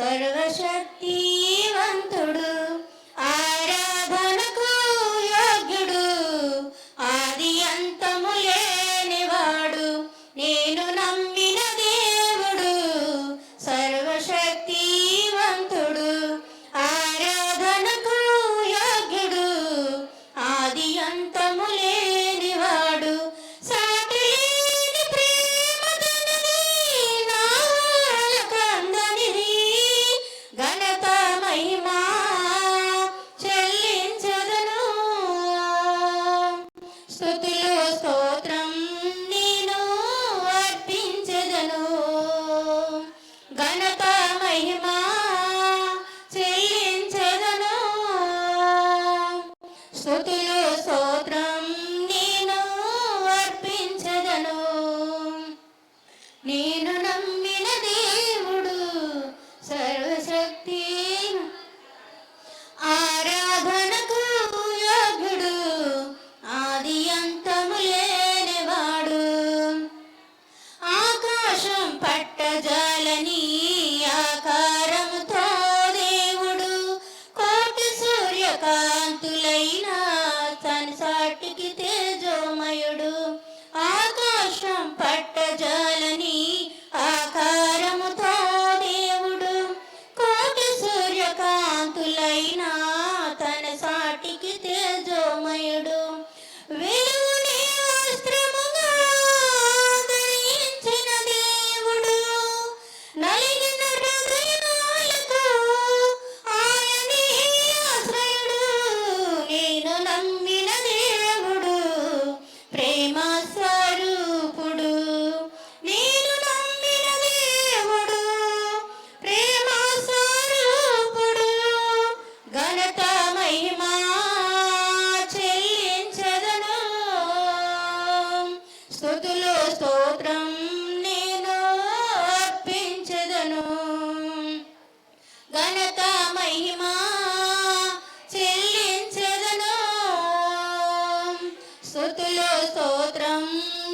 സർവശക്തി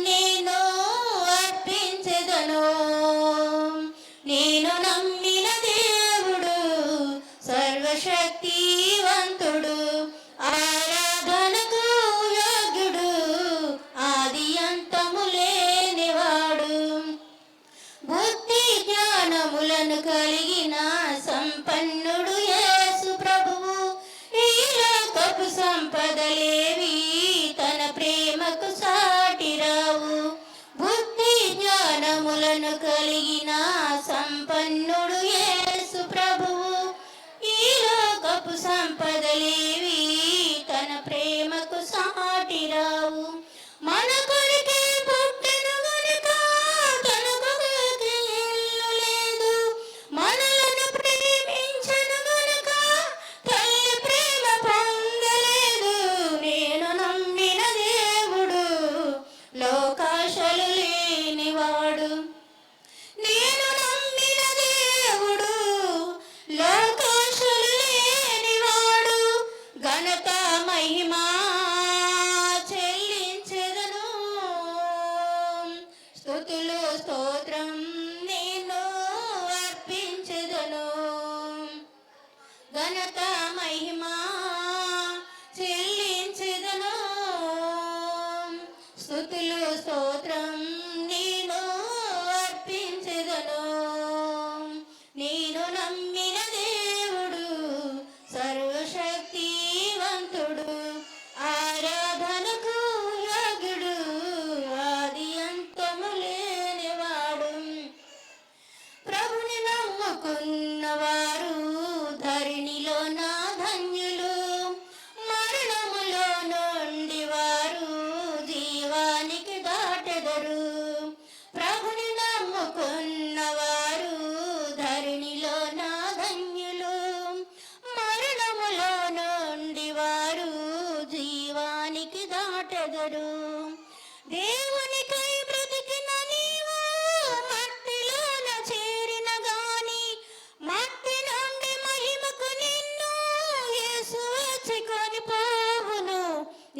నేను అర్పించెదను. నేను నమ్మిన దేవుడు సర్వశక్తివంతుడు ఆరాధనకు యోగ్యుడు ఆది అంతము లేనివాడు. బుద్ధి జ్ఞానములను కలిగిన సంపన్నుడు యేసు ప్రభువు. ఈ లోకపు సంపదలే ధన్యుడు యేసు ప్రభువు. ఈ లోకపు సంపదలే ಘನತಾ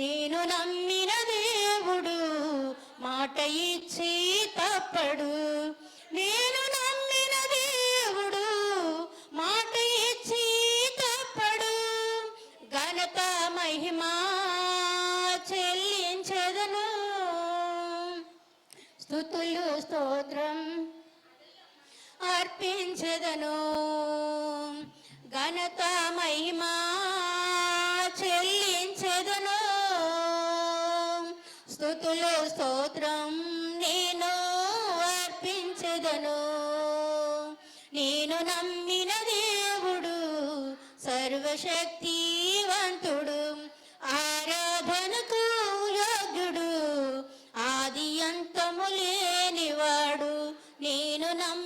నేను నమ్మిన దేవుడు మాట ఇచ్చి తప్పడు. నేను నమ్మిన దేవుడు మాట ఇచ్చి తప్పడు. ఘనత మహిమా చెల్లించదను. స్థుతులు స్తోత్రం అర్పించదను. ఘనత మహిమా చెల్లించదను. స్థుతులు స్తోత్రం నేను అర్పించదను. నేను నమ్మిన దేవుడు సర్వశక్తివంతుడు ఆరాధనకు యోగ్యుడు ఆది అంతము లేనివాడు. నేను నమ్మి